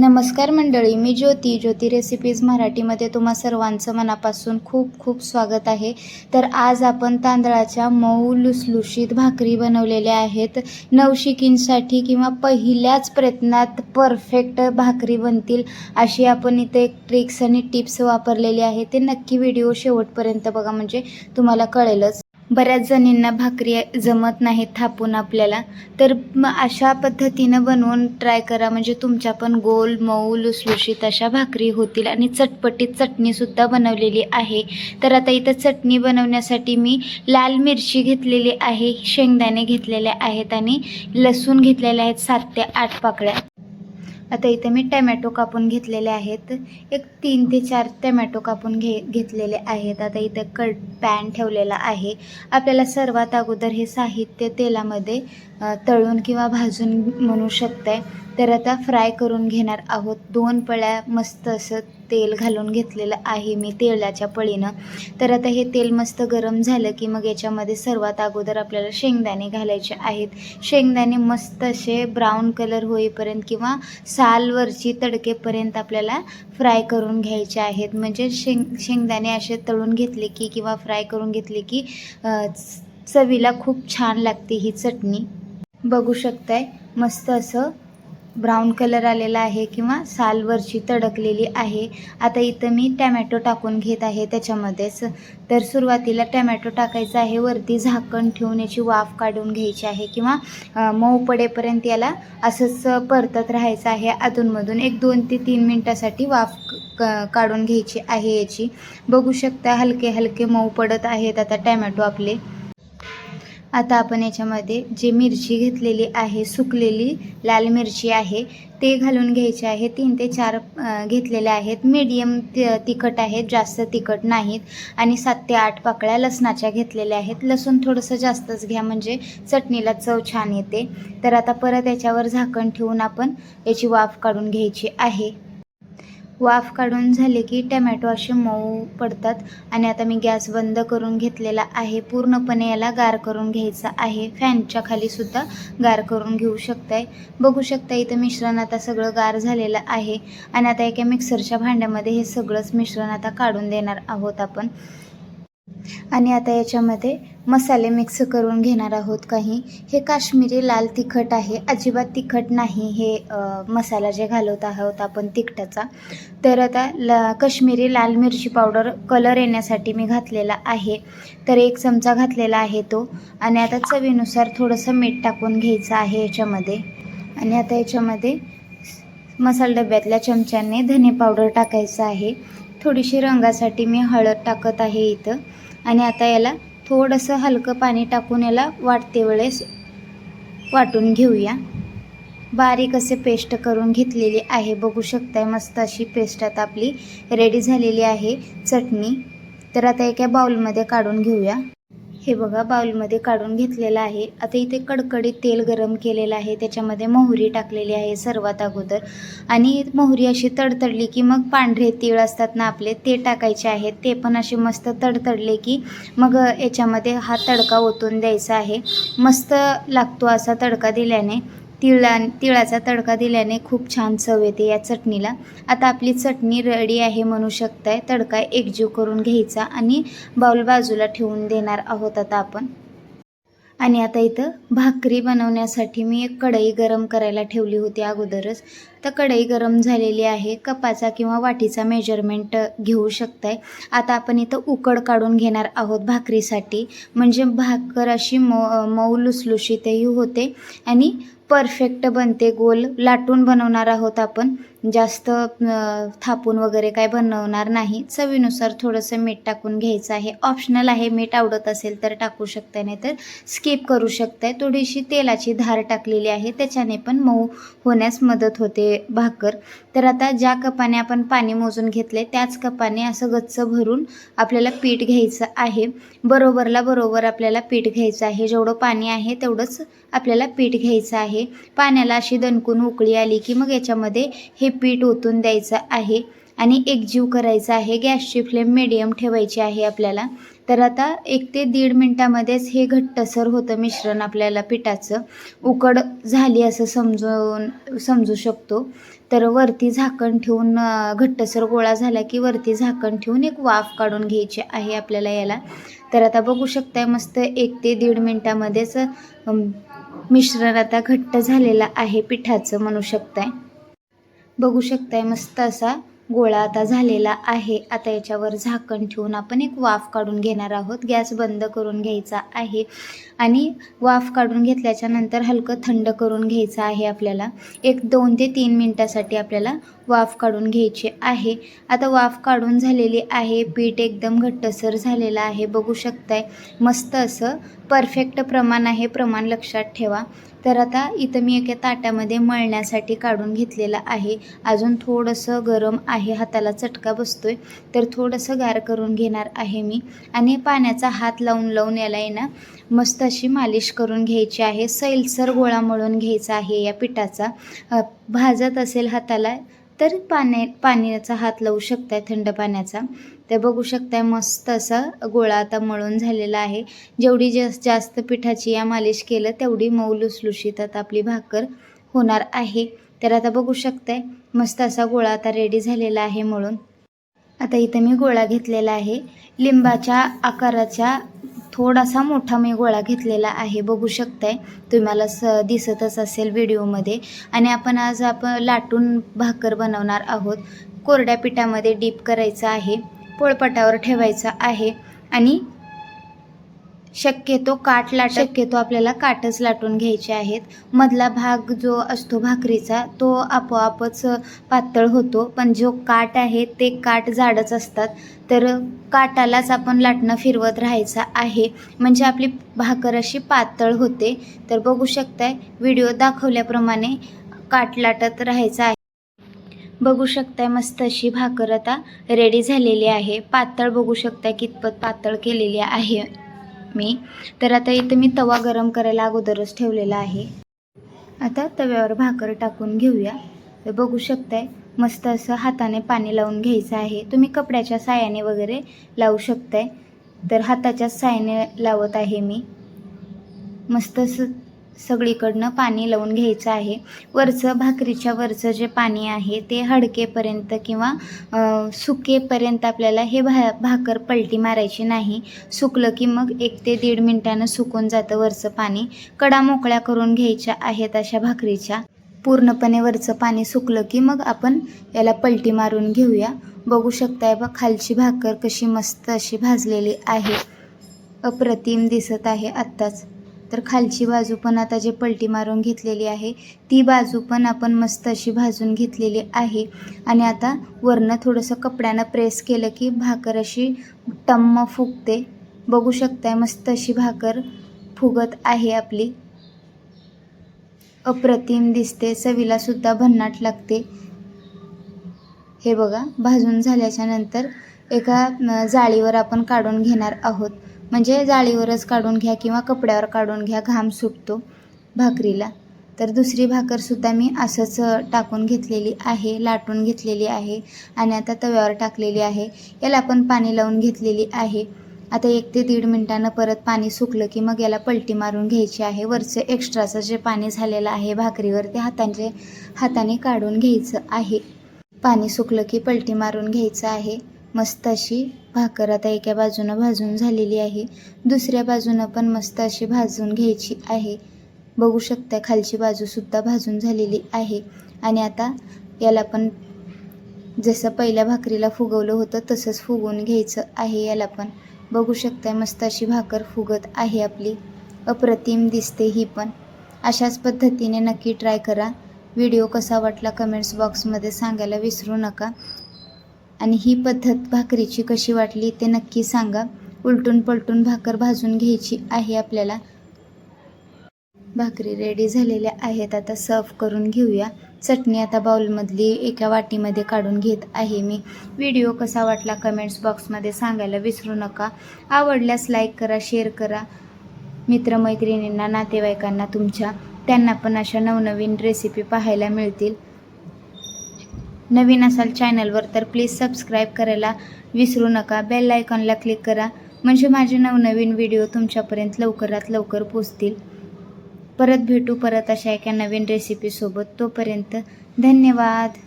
नमस्कार मंडळी मी ज्योती. ज्योती रेसिपीज मराठीमध्ये तुम्हा सर्वांचं मनापासून खूप खूप स्वागत आहे. तर आज आपण तांदळाच्या मऊ लुसलुशीत भाकरी बनवलेल्या आहेत. नवशिकींसाठी किंवा पहिल्याच प्रयत्नात परफेक्ट भाकरी बनतील अशी आपण इथे एक ट्रिक्स आणि टिप्स वापरलेली आहे. ते नक्की व्हिडिओ शेवटपर्यंत बघा म्हणजे तुम्हाला कळेलच. बऱ्याच जणींना भाकरी जमत नाहीत थापून आपल्याला. तर मग अशा पद्धतीनं बनवून ट्राय करा. म्हणजे तुमच्या पण गोल मऊ लुसलुशीत अशा भाकरी होतील. आणि चटपटीत चटणीसुद्धा बनवलेली आहे. तर आता इथं चटणी बनवण्यासाठी मी लाल मिरची घेतलेली आहे. शेंगदाणे घेतलेले आहेत आणि लसूण घेतलेले आहेत सात ते आठ पाकळ्या. आता इथं मी टमॅटो कापून घेतलेले आहेत. एक तीन ते चार टमॅटो कापून घे घेतलेले आहेत. आता इथं कट पॅन ठेवलेला आहे. आपल्याला सर्वात अगोदर हे साहित्य तेलामध्ये तळून किंवा भाजून म्हणू शकताय. तर आता फ्राय करून घेणार आहोत. दोन पळ्या मस्त असं तेल घालून घेतलेलं आहे मी तेलाच्या पळीनं. तर आता हे तेल मस्त गरम झालं की मग याच्यामध्ये सर्वात अगोदर आपल्याला शेंगदाणे घालायचे आहेत. शेंगदाणे मस्त असे ब्राऊन कलर होईपर्यंत किंवा सालवरची तडकेपर्यंत आपल्याला फ्राय करून घ्यायचे आहेत. म्हणजे शेंग शेंगदाणे असे तळून घेतले की किंवा फ्राय करून घेतले की चवीला खूप छान लागते ही चटणी. बघू शकताय मस्त असं ब्राऊन कलर आलेला आहे किंवा सालवरची तडकलेली आहे. आता इथं मी टॅमॅटो टाकून घेत आहे त्याच्यामध्येच. तर सुरुवातीला टॅमॅटो टाकायचा आहे वरती झाकण ठेवून याची वाफ काढून घ्यायची आहे किंवा मऊ पडेपर्यंत याला असंच परतत राहायचं आहे. अधूनमधून एक दोन ते तीन मिनटासाठी वाफ क- काढून घ्यायची आहे याची. बघू शकता हलके हलके मऊ पडत आहेत आता टॅमॅटो आपले. आता आपण याच्यामध्ये जी मिरची घेतलेली आहे सुकलेली लाल मिरची आहे ते घालून घ्यायचे आहे. तीन ते चार घेतलेले आहेत. मीडियम तिखट आहेत जास्त तिखट नाहीत. आणि सात ते आठ पाकळ्या लसणाच्या घेतलेल्या आहेत. लसूण थोडंसं जास्तच घ्या म्हणजे चटणीला चव छान येते. तर आता परत याच्यावर झाकण ठेवून आपण याची वाफ काढून घ्यायची आहे. वाफ काढून झाले की टमॅटो असे मऊ पडतात आणि आता मी गॅस बंद करून घेतलेला आहे. पूर्णपणे याला गार करून घ्यायचा आहे. फॅनच्या खाली सुद्धा गार करून घेऊ शकताय. बघू शकता इथं मिश्रण आता सगळं गार झालेलं आहे. आणि आता एका मिक्सरच्या भांड्यामध्ये हे सगळंच मिश्रण आता काढून देणार आहोत आपण. आणि आता याच्यामध्ये मसाले मिक्स करून घेणार आहोत काही. हे काश्मीरी लाल तिखट आहे. अजिबात तिखट नाही हे मसाला जे घालवत आहोत आपण तिखटाचा. तर आता ल काश्मीरी लाल मिरची पावडर कलर येण्यासाठी मी घातलेला आहे. तर एक चमचा घातलेला आहे तो. आणि आता चवीनुसार थोडंसं मीठ टाकून घ्यायचं आहे याच्यामध्ये. आणि आता याच्यामध्ये मसाला डब्यातल्या चमच्याने धने पावडर टाकायचं आहे. थोडीशी रंगासाठी मी हळद टाकत आहे इथं. आणि आता याला थोडंसं हलकं पाणी टाकून याला वाटते वेळेस वाटून घेऊया. बारीक असे पेस्ट करून घेतलेली आहे. बघू शकताय मस्त अशी पेस्ट आता आपली रेडी झालेली आहे. चटणी. तर आता एका बाउलमध्ये काढून घेऊया. हे बघा बाउलमध्ये काढून घेतलेलं आहे. आता इथे कडकडीत तेल गरम केलेलं आहे. त्याच्यामध्ये मोहरी टाकलेली आहे सर्वात अगोदर. आणि मोहरी अशी तडतडली की मग पांढरे तीळ असतात ना आपले ते टाकायचे आहेत. ते पण असे मस्त तडतडले की मग याच्यामध्ये हा तडका ओतून द्यायचा आहे. मस्त लागतो असा तडका दिल्याने. तिळा तिळाचा तडका दिल्याने खूप छान चव येते या चटणीला. आता आपली चटणी रेडी आहे म्हणू शकताय. तडका एकजीव करून घ्यायचा आणि बाउल बाजूला ठेवून देणार आहोत आता आपण. आणि आता इथं भाकरी बनवण्यासाठी मी एक कढई गरम करायला ठेवली होती अगोदरच. तर कढई गरम झालेली आहे. कपाचा किंवा वाटीचा मेजरमेंट घेऊ शकताय. आता आपण इथं उकड काढून घेणार आहोत भाकरीसाठी. म्हणजे भाकर अशी मऊ मऊ लुसलुशीतही होते आणि परफेक्ट बनते. गोल लाटून बनवणार आहोत आपण. जास्त थापून वगैरे काय बनवणार नाही. चवीनुसार थोडंसं मीठ टाकून घ्यायचं आहे. ऑप्शनल आहे मीठ आवडत असेल तर टाकू शकताय नाही तर स्किप करू शकताय. थोडीशी तेलाची धार टाकलेली आहे त्याच्याने पण मऊ होण्यास मदत होते भाकर. तर आता ज्या कपाने आपण पाणी मोजून घेतले त्याच कपाने असं गच्च भरून आपल्याला पीठ घ्यायचं आहे. बरोबरला बरोबर आपल्याला पीठ घ्यायचं आहे. जेवढं पाणी आहे तेवढंच आपल्याला पीठ घ्यायचं आहे. पाण्याला अशी दणकून उकळी आली की मग याच्यामध्ये हे पीठ ओतून द्यायचं आहे आणि एकजीव करायचा आहे. गॅसची फ्लेम मिडियम ठेवायची आहे आपल्याला. तर आता एक ते दीड मिनटामध्येच हे घट्टसर होतं मिश्रण आपल्याला पिठाचं. उकड झाली असं समजून समजू शकतो. तर वरती झाकण ठेवून घट्टसर गोळा झाला की वरती झाकण ठेवून एक वाफ काढून घ्यायची आहे आपल्याला याला. तर आता बघू शकताय मस्त एक ते दीड मिनटामध्येच मिश्रण आता घट्ट झालेलं आहे पिठाचं म्हणू शकताय. बघू शकताय मस्त असा गोळा आता झालेला आहे. आता याच्यावर झाकण ठेवून आपण एक वाफ काढून घेणार आहोत. गॅस बंद करून घ्यायचा आहे. आणि वाफ काढून घेतल्याच्या नंतर हलकं थंड करून घ्यायचं आहे आपल्याला. एक दोन ते तीन मिनटासाठी आपल्याला वाफ काढून घ्यायची आहे. आता वाफ काढून झालेली आहे. पीठ एकदम घट्टसर झालेलं आहे. बघू शकताय मस्त असं परफेक्ट प्रमाण आहे. प्रमाण लक्षात ठेवा. तर आता इथं मी एका ताटामध्ये मळण्यासाठी काढून घेतलेलं आहे. अजून थोडंसं गरम आहे. हाताला चटका बसतोय. तर थोडंसं गार करून घेणार आहे मी. आणि पाण्याचा हात लावून लावून याला आहे ना मस्त अशी मालिश करून घ्यायची आहे. सैलसर गोळा मळून घ्यायचा आहे या पिठाचा. भाजत असेल हाताला तर पाण्या पाण्याचा हात लावू शकताय थंड पाण्याचा. ते बघू शकताय मस्त असा गोळा आता मळून झालेला आहे. जेवढी जास्त जास्त पिठाची या मालिश केलं तेवढी मऊ लुसलुशीत आता आपली भाकर होणार आहे. तर आता बघू शकताय मस्त असा गोळा आता रेडी झालेला आहे मळून. आता इथं मी गोळा घेतलेला आहे. लिंबाच्या आकाराच्या थोडासा मोठा मी गोळा घेतलेला आहे. बघू शकताय तुम्हाला स दिसतच असेल व्हिडिओमध्ये. आणि आपण आज आपण लाटून भाकर बनवणार आहोत. कोरड्या पिठामध्ये डीप करायचं आहे पोळपाटावर ठेवायचा आहे आणि शक्यतो काट लाट शक्यतो आपल्याला काटच लाटून घ्यायचे आहेत. मधला भाग जो असतो भाकरीचा तो आपोआपच पातळ होतो. पण जो काट आहे ते काट जाडच असतात. तर काटालाच आपण लाटणं फिरवत राहायचं आहे. म्हणजे आपली भाकर अशी पातळ होते. तर बघू शकताय व्हिडिओ दाखवल्याप्रमाणे काट लाटत राहायचं आहे. बघू शकताय मस्त अशी भाकर आता रेडी झालेली आहे. पातळ बघू शकताय कितपत पातळ केलेली आहे. मी. तर आता इथं मी तवा गरम करायला अगोदरच ठेवलेला आहे. आता तव्यावर भाकर टाकून घेऊया. तर बघू शकताय मस्त असं हाताने पाणी लावून घ्यायचं आहे. तुम्ही कपड्याच्या सायाने वगैरे लावू शकताय. तर हाताच्या सायाने लावत आहे मी. मस्त असं सगळीकडनं पाणी लावून घ्यायचं आहे. वरचं भाकरीच्या वरचं जे पाणी आहे ते हडकेपर्यंत किंवा सुकेपर्यंत आपल्याला हे भा भाकर पलटी मारायची नाही. सुकलं की मग एक ते दीड मिनटानं सुकून जातं वरचं पाणी. कडा मोकळ्या करून घ्यायच्या आहेत अशा भाकरीच्या. पूर्णपणे वरचं पाणी सुकलं की मग आपण याला पलटी मारून घेऊया. बघू शकताय बघ खालची भाकर कशी मस्त अशी भाजलेली आहे. अप्रतिम दिसत आहे आत्ताच. तर खालची बाजू पण आता जे पलटी मारून घेतलेली आहे ती बाजू पण आपण मस्त अशी भाजून घेतलेली आहे. आणि आता वरनं थोडंसं कपड्यानं प्रेस केलं की भाकर अशी टम्म फुगते. बघू शकताय मस्त अशी भाकर फुगत आहे आपली. अप्रतिम दिसते चवीला सुद्धा भन्नाट लागते. हे बघा भाजून झाल्याच्यानंतर एका जाळीवर आपण काढून घेणार आहोत. म्हणजे जाळीवरच काढून घ्या किंवा कपड्यावर काढून घ्या घाम सुटतो भाकरीला. तर दुसरी भाकरसुद्धा मी असंच टाकून घेतलेली आहे लाटून घेतलेली आहे आणि आता तव्यावर टाकलेली आहे. याला पण पाणी लावून घेतलेली आहे. आता एक ते दीड मिनटानं परत पाणी सुकलं की मग याला पलटी मारून घ्यायची आहे. वरचं एक्स्ट्राचं जे पाणी झालेलं आहे भाकरीवर ते हातांचे हाताने काढून घ्यायचं आहे. पाणी सुकलं की पलटी मारून घ्यायचं आहे. मस्त अशी भाकर आता एका बाजूनं भाजून झालेली आहे. दुसऱ्या बाजूनं पण मस्त अशी भाजून घ्यायची आहे. बघू शकता खालची बाजूसुद्धा भाजून झालेली आहे. आणि आता याला पण जसं पहिल्या भाकरीला फुगवलं होतं तसंच फुगवून घ्यायचं आहे याला पण. बघू शकताय मस्त अशी भाकर फुगत आहे आपली. अप्रतिम दिसते ही पण. अशाच पद्धतीने नक्की ट्राय करा. व्हिडिओ कसा वाटला कमेंट्स बॉक्समध्ये सांगायला विसरू नका. आणि ही पद्धत भाकरीची कशी वाटली ते नक्की सांगा. उलटून पलटून भाकर भाजून घ्यायची आहे आपल्याला. भाकरी रेडी झालेल्या आहेत. आता सर्व करून घेऊया. चटणी आता बाउलमधली एका वाटीमध्ये काढून घेत आहे मी. व्हिडिओ कसा वाटला कमेंट्स बॉक्समध्ये सांगायला विसरू नका. आवडल्यास लाईक करा शेअर करा. मित्रमैत्रिणींना नातेवाईकांना तुमच्या. त्यांना पण अशा नवनवीन रेसिपी पाहायला मिळतील. नवीन असाल चॅनलवर तर प्लीज सबस्क्राईब करायला विसरू नका. बेल आयकॉनला क्लिक करा. म्हणजे माझे नवनवीन व्हिडिओ तुमच्यापर्यंत लवकरात लवकर पोचतील परत भेटू परत अशा एका नवीन रेसिपीसोबत तोपर्यंत धन्यवाद.